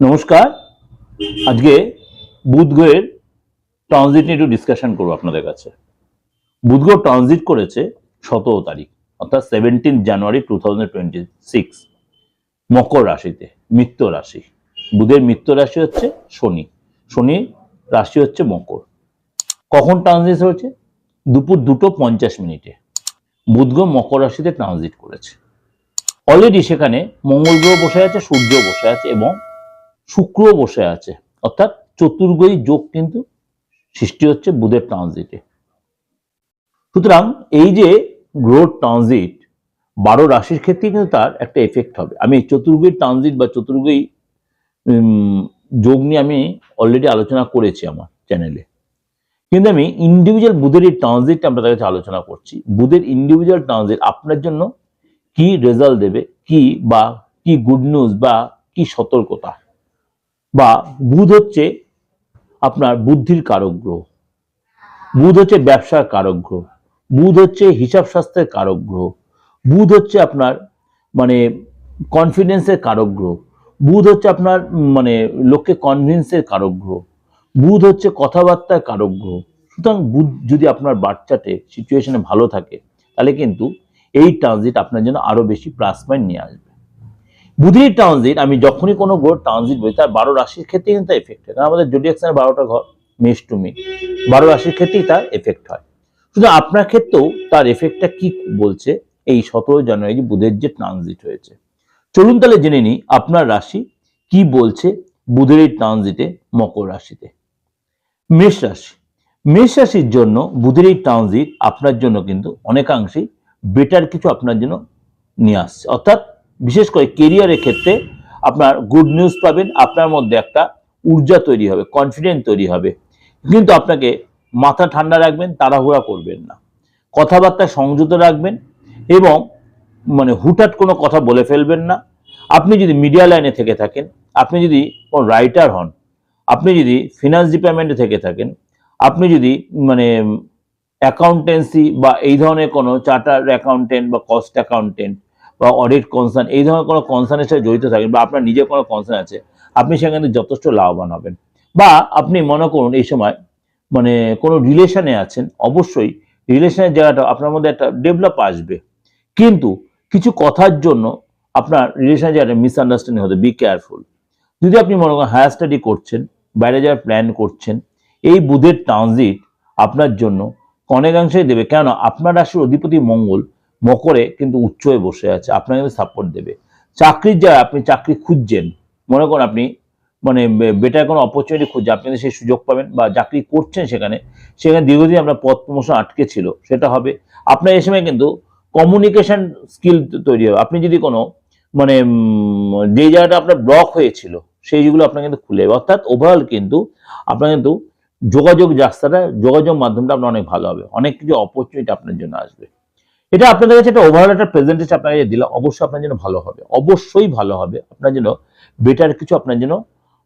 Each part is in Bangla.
নমস্কার। আজকে বুধ গ্রহের ট্রানজিট নিয়ে একটু ডিসকাশন করব আপনাদের কাছে। বুধ গ্রহ ট্রানজিট করেছে সতেরো তারিখ, অর্থাৎ seventeen January two thousand twenty six মকর রাশিতে, মিত্র রাশি। বুধের মিত্র রাশি হচ্ছে শনি শনি রাশি হচ্ছে মকর। কখন ট্রানজিট হয়েছে? দুপুর দুটো পঞ্চাশ মিনিটে। বুধ গ্রহ মকর রাশিতে ট্রানজিট করেছে। অলরেডি সেখানে মঙ্গল গ্রহ বসে আছে, সূর্য বসে আছে এবং শুক্র বসে আছে। অর্থাৎ চতুর্গই যোগ কিন্তু সৃষ্টি হচ্ছে বুধের ট্রানজিটে সুতরাং এই যে গ্রহ ট্রানজিট বারো রাশির ক্ষেত্রে কিন্তু তার একটা এফেক্ট হবে। আমি চতুর্গই ট্রানজিট বা চতুর্গই যোগ নিয়ে আমি অলরেডি আলোচনা করেছি আমার চ্যানেলে কিন্তু আমি ইন্ডিভিজুয়াল বুধের এই ট্রানজিটটা তার কাছে আলোচনা করছি। বুধের ইন্ডিভিজুয়াল ট্রানজিট আপনার জন্য কি রেজাল্ট দেবে? কি বা কি গুড নিউজ বা কি সতর্কতা? বা বুধ হচ্ছে আপনার বুদ্ধির কারক গ্রহ। বুধ হচ্ছে ব্যবসার কারক গ্রহ। বুধ হচ্ছে হিসাব শাস্ত্রের কারক গ্রহ। বুধ হচ্ছে আপনার মানে কনফিডেন্সের কারক গ্রহ। বুধ হচ্ছে আপনার মানে লোককে কনভিন্সের কারক গ্রহ। বুধ হচ্ছে কথাবার্তার কারক গ্রহ। সুতরাং বুধ যদি আপনার বাচ্চাতে সিচুয়েশনে ভালো থাকে, তাহলে কিন্তু এই ট্রানজিট আপনার জন্য আরও বেশি প্লাস পয়েন্ট নিয়ে আসবে। বুধের ট্রানজিট, আমি যখনই কোনো গ্রহ ট্রানজিট বলি, তার বারো রাশির ক্ষেত্রে কিন্তু এফেক্ট হয়। কারণ আমাদের জোডিয়াক্সের বারোটা ঘর মেষ টু মে বারো রাশির ক্ষেত্রেই তার এফেক্ট হয়। শুধু আপনার ক্ষেত্রেও তার এফেক্টটা কি বলছে? এই সতেরো জানুয়ারি বুধের যে ট্রানজিট হয়েছে। চলুন তাহলে জেনে নিই, আপনার রাশি কি বলছে বুধের এই ট্রানজিটে, মকর রাশিতে? মেষ রাশি। মেষ রাশির জন্য বুধের এই ট্রানজিট আপনার জন্য কিন্তু অনেকাংশেই বেটার কিছু আপনার জন্য নিয়ে আসছে। অর্থাৎ বিশেষ করে কেরিয়ারের ক্ষেত্রে আপনার গুড নিউজ পাবেন, আপনার মধ্যে একটা ঊর্জা তৈরি হবে কনফিডেন্ট তৈরি হবে। কিন্তু আপনাকে মাথা ঠান্ডা রাখবেন, তাড়াহুড়া করবেন না। কথাবার্তা সংযত রাখবেন এবং মানে হুটহাট কোনো কথা বলে ফেলবেন না। আপনি যদি মিডিয়া লাইনে থেকে থাকেন, আপনি যদি কোনো রাইটার হন, আপনি যদি ফিনান্স ডিপার্টমেন্টে থেকে থাকেন, আপনি যদি মানে অ্যাকাউন্টেন্সি বা এই ধরনের কোনো চার্টার অ্যাকাউন্টেন্ট বা কস্ট অ্যাকাউন্টেন্ট বা অডিট কনসার্ন এই ধরনের কোনো কনসার্নের সাথে জড়িত থাকেন বা আপনার নিজের কোনো কনসার্ন আছে, আপনি সেখানে যথেষ্ট লাভবান হবেন। বা আপনি মনে করুন এই সময় মানে কোনো রিলেশনে আছেন, অবশ্যই রিলেশনের জায়গাটা আপনার মধ্যে একটা ডেভেলপ আসবে। কিন্তু কিছু কথার জন্য আপনার রিলেশনের জায়গাটা মিসআন্ডারস্ট্যান্ডিং হতে বি কেয়ারফুল যদি আপনি মনে করেন হায়ার স্টাডি করছেন, বাইরে যাওয়ার প্ল্যান করছেন, এই বুধের ট্রানজিট আপনার জন্য অনেকাংশেই দেবে। কেন আপনার রাশির অধিপতি মঙ্গল মকরে কিন্তু উচ্চ হয়ে বসে আছে, আপনাকে কিন্তু সাপোর্ট দেবে। চাকরির জায়গায় আপনি চাকরি খুঁজছেন, মনে করেন আপনি মানে বেটার কোনো অপরচুনিটি খুঁজছেন আপনি সেই সুযোগ পাবেন বা চাকরি করছেন সেখানে সেখানে দীর্ঘদিন আপনার পদ প্রমোশন আটকে ছিল, সেটা হবে। আপনার এই সময় কিন্তু কমিউনিকেশন স্কিল তৈরি হবে। আপনি যদি কোনো মানে যে জায়গাটা আপনার ব্লক হয়েছিল সেই যেগুলো আপনার কিন্তু খুলে যাবে অর্থাৎ ওভারঅল কিন্তু আপনার কিন্তু যোগাযোগ রাস্তাটা, যোগাযোগ মাধ্যমটা আপনার অনেক ভালো হবে। অনেক কিছু অপরচুনিটি আপনার জন্য আসবে। এটা আপনাদের কাছে একটা ওভারঅল একটা প্রেজেন্টেশন আপনাকে দিলাম। অবশ্যই আপনার জন্য ভালো হবে। অবশ্যই ভালো হবে। আপনার জন্য বেটার কিছু আপনার জন্য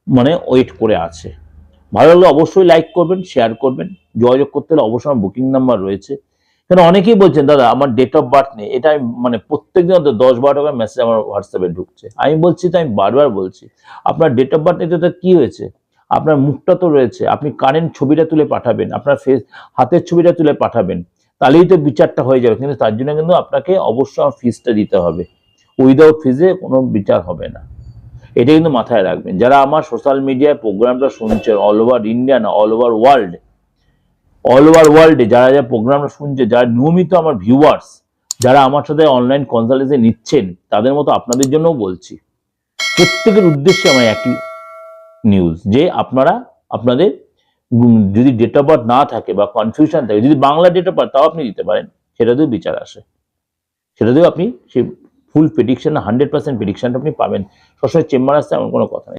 মানে ওয়েট করে আছে। ভালো লাগলে অবশ্যই লাইক করবেন শেয়ার করবেন। যোগাযোগ করতে হলে অবশ্যই আমার বুকিং নাম্বার রয়েছে। কেন অনেকেই বলছেন, দাদা, আমার ডেট অফ বার্থ নেই। এটা মানে প্রত্যেক দিন দশ বারো টাকার মেসেজ আমার হোয়াটসঅ্যাপে ঢুকছে। আমি বলছি তো, আমি বারবার বলছি, আপনার ডেট অফ বার্থ নেই তো কি হয়েছে? আপনার মুখটা তো রয়েছে। আপনি কারেন্ট ছবিটা তুলে পাঠাবেন, আপনার ফেস হাতের ছবিটা তুলে পাঠাবেন। তাহলেই তো বিচারটা হয়ে যাবে। কিন্তু তার জন্য কিন্তু আপনাকে অবশ্যই আমার ফিসটা দিতে হবে। উইদাউট ফিজে কোনো বিচার হবে না। এটা কিন্তু মাথায় রাখবেন। যারা আমার সোশ্যাল মিডিয়ায় প্রোগ্রামটা শুনছেন অল ওভার ইন্ডিয়া না all over world all over ওয়ার্ল্ডে যারা যারা প্রোগ্রামটা শুনছে, যারা নিয়মিত আমার ভিউয়ার্স যারা আমার সাথে অনলাইন কনসালটেন্সি নিচ্ছেন, তাদের মতো আপনাদের জন্যও বলছি, প্রত্যেকের উদ্দেশ্যে আমার একই নিউজ যে আপনারা আপনাদের যদি ডেট অফ বার্থ না থাকে বা কনফিউশন থাকে, যদি বাংলা ডেট অফ বার্থ তাও আপনি দিতে পারেন, সেটাতেও বিচার আসে। সেটাতেও আপনি সেই ফুল প্রেডিকশন হান্ড্রেড পার্সেন্ট প্রেডিকশনটা আপনি পাবেন। সবসময় চেম্বার আসতে এমন কোনো কথা নেই।